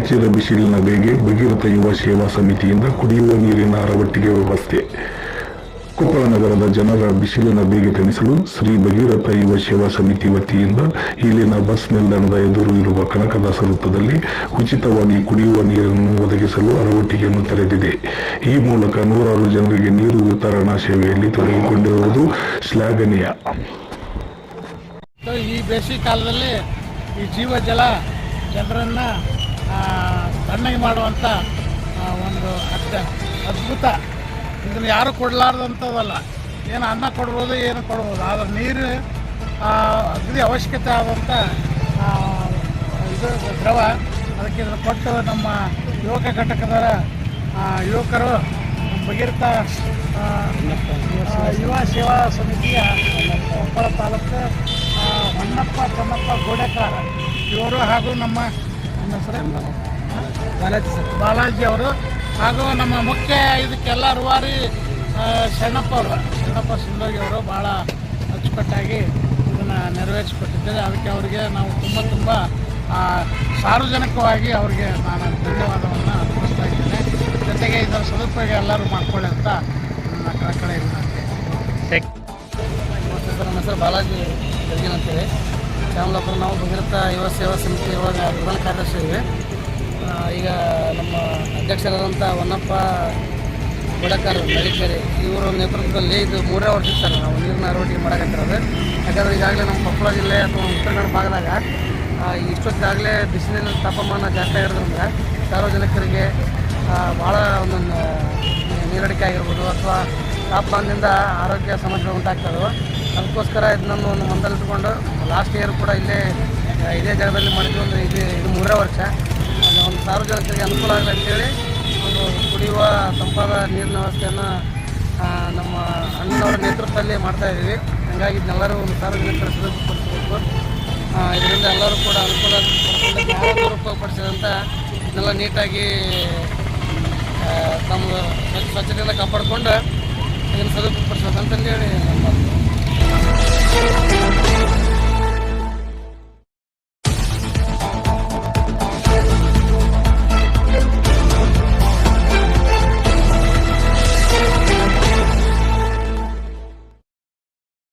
ಹೆಚ್ಚಿದ ಬಿಸಿಲಿನ ಬೇಗೆ ಭಗೀರಥ ಯುವ ಸೇವಾ ಸಮಿತಿಯಿಂದ ಕುಡಿಯುವ ನೀರಿನ ಅರವಟ್ಟಿಗೆ ವ್ಯವಸ್ಥೆ. ಕೊಪ್ಪಳ ನಗರದ ಜನರ ಬಿಸಿಲಿನ ಬೇಗೆ ತಣಿಸಲು ಶ್ರೀ ಭಗೀರಥ ಯುವ ಸೇವಾ ಸಮಿತಿ ವತಿಯಿಂದ ಇಲ್ಲಿನ ಬಸ್ ನಿಲ್ದಾಣದ ಎದುರು ಇರುವ ಕನಕದಾಸ ವೃತ್ತದಲ್ಲಿ ಉಚಿತವಾಗಿ ಕುಡಿಯುವ ನೀರನ್ನು ಒದಗಿಸಲು ಅರವಟ್ಟಿಗೆಯನ್ನು ತೆರೆದಿದೆ. ಈ ಮೂಲಕ ನೂರಾರು ಜನರಿಗೆ ನೀರು ವಿತರಣಾ ಸೇವೆಯಲ್ಲಿ ತೊಡಗಿಕೊಂಡಿರುವುದು ಶ್ಲಾಘನೀಯ. ಈ ಬೇಸಿಗೆ ಕಾಲದಲ್ಲಿ ಈ ಜೀವ ಜಲ ಜನರನ್ನು ತಣ್ಣಗೆ ಮಾಡುವಂಥ ಒಂದು ಅತ್ಯ ಅದ್ಭುತ. ಇದನ್ನು ಯಾರು ಕೊಡಲಾರ್ದಂಥದ್ದಲ್ಲ ಏನು ಅನ್ನ ಕೊಡ್ಬೋದು, ಏನು ಕೊಡ್ಬೋದು. ಆದರೆ ನೀರು ಅಗದಿ ಅವಶ್ಯಕತೆ ಆದಂಥ ಇದು ದ್ರವ. ಅದಕ್ಕೆ ಇದನ್ನು ಕೊಟ್ಟು ನಮ್ಮ ಯುವಕ ಘಟಕದ ಯುವಕರು ಬಗೀರ್ತ ಯುವ ಸೇವಾ ಸಮಿತಿಯ ಕೊಪ್ಪಳ ತಾಲೂಕು ಹೊನ್ನಪ್ಪ ಚನ್ನಪ್ಪ, ಗೋಡೆಕಾರ. ಇವರು ಹಾಗೂ ನಮ್ಮ ನಮ್ಮ ಹೆಸರು ಬಾಲಾಜಿ ಸರ್. ಬಾಲಾಜಿ ಅವರು ಹಾಗೂ ನಮ್ಮ ಮುಖ್ಯ ಇದಕ್ಕೆಲ್ಲ ರೂವಾರಿ ಶರಣಪ್ಪ ಅವರು. ಶರಣಪ್ಪ ಸುಂದೋಗಿ ಅವರು ಭಾಳ ಅಚ್ಚುಕಟ್ಟಾಗಿ ಇದನ್ನು ನೆರವೇರಿಸಿಕೊಟ್ಟಿದ್ದಾರೆ. ಅದಕ್ಕೆ ಅವರಿಗೆ ನಾವು ತುಂಬ ತುಂಬ ಸಾರ್ವಜನಿಕವಾಗಿ ಅವರಿಗೆ ನಾನು ಧನ್ಯವಾದವನ್ನು ಅರ್ಪಿಸ್ತಾ ಇದ್ದೇನೆ. ಜೊತೆಗೆ ಇದರ ಸದುಪಯೋಗ ಎಲ್ಲರೂ ಮಾಡ್ಕೊಳ್ಳಿ ಅಂತ ನನ್ನ ಕಳಕಳಿ ನನ್ನ ಹೆಸರು ಬಾಲಾಜಿ ಬೆಳಗಿನ ಅಂತೇಳಿ ಶ್ಯಾಮಲಾಪುರ ನಾವು ಭಗೀರಥ ಯುವ ಸೇವಾ ಸಮಿತಿ ಇರುವಾಗ ಪ್ರಧಾನ ಕಾರ್ಯದರ್ಶಿ ಇವೆ ಈಗ ನಮ್ಮ ಅಧ್ಯಕ್ಷರಾದಂಥ ಹೊನ್ನಪ್ಪ ಬಡಕರ್ ಮಡಿಕೇರಿ, ಇವರ ನೇತೃತ್ವದಲ್ಲಿ ಇದು ಮೂರೇ ವರ್ಷ ಸರ್ ನಾವು ನೀರಿನ ಅರವಟ್ಟಿಗೆ ಮಾಡೋಕ್ಕಂತಿರೋದು ಯಾಕಂದರೆ ಈಗಾಗಲೇ ನಮ್ಮ ಕೊಪ್ಪಳ ಜಿಲ್ಲೆ ಅಥವಾ ಉತ್ತರ ಕನ್ನಡ ಭಾಗದಾಗ ಇಷ್ಟೊತ್ತಾಗಲೇ ಬಿಸಿಲಿನ ತಾಪಮಾನ ಜಾಸ್ತಿ ಆಗಿರೋದ್ರಿಂದ ಸಾರ್ವಜನಿಕರಿಗೆ ಭಾಳ ಒಂದೊಂದು ನೀರಡಿಕೆ ಆಗಿರ್ಬೋದು ಅಥವಾ ತಾಪಮಾನದಿಂದ ಆರೋಗ್ಯ ಸಮಸ್ಯೆಗಳು ಉಂಟಾಗ್ತವೆ ಅದಕ್ಕೋಸ್ಕರ ಇದನ್ನ ಒಂದು ಮಂದಲ್ಲಿಟ್ಕೊಂಡು ಲಾಸ್ಟ್ ಇಯರ್ ಕೂಡ ಇಲ್ಲೇ, ಇದೇ ಜಾಗದಲ್ಲಿ ಮಾಡಿದ್ವಿ ಒಂದು ಇದು ಇದು ಮೂರೇ ವರ್ಷ. ಒಂದು ಸಾರ್ವಜನಿಕರಿಗೆ ಅನುಕೂಲ ಆಗಲಿ ಅಂತೇಳಿ ಒಂದು ಕುಡಿಯುವ, ತಂಪಾದ ನೀರಿನ ವ್ಯವಸ್ಥೆಯನ್ನು ನಮ್ಮ ಅಣ್ಣನವರ ನೇತೃತ್ವದಲ್ಲಿ ಮಾಡ್ತಾ ಇದ್ದೀವಿ. ಹಂಗಾಗಿ ಇದನ್ನೆಲ್ಲರೂ ಒಂದು ಸಾರ್ವಜನಿಕರ ಸದುಪಡಿಸಬೇಕು ಇದರಿಂದ ಎಲ್ಲರೂ ಕೂಡ ಅನುಕೂಲ ಉಪಯೋಗಪಡಿಸಿದಂಥ ಇದನ್ನೆಲ್ಲ ನೀಟಾಗಿ ತಮ್ಮ ಸ್ವಚ್ಛತೆಯನ್ನು ಕಾಪಾಡಿಕೊಂಡು ಇದನ್ನು ಸದುಪಯೋಗಪಡಿಸ್ಬೇಕಂತಂದೇಳಿ ನಮ್ಮ.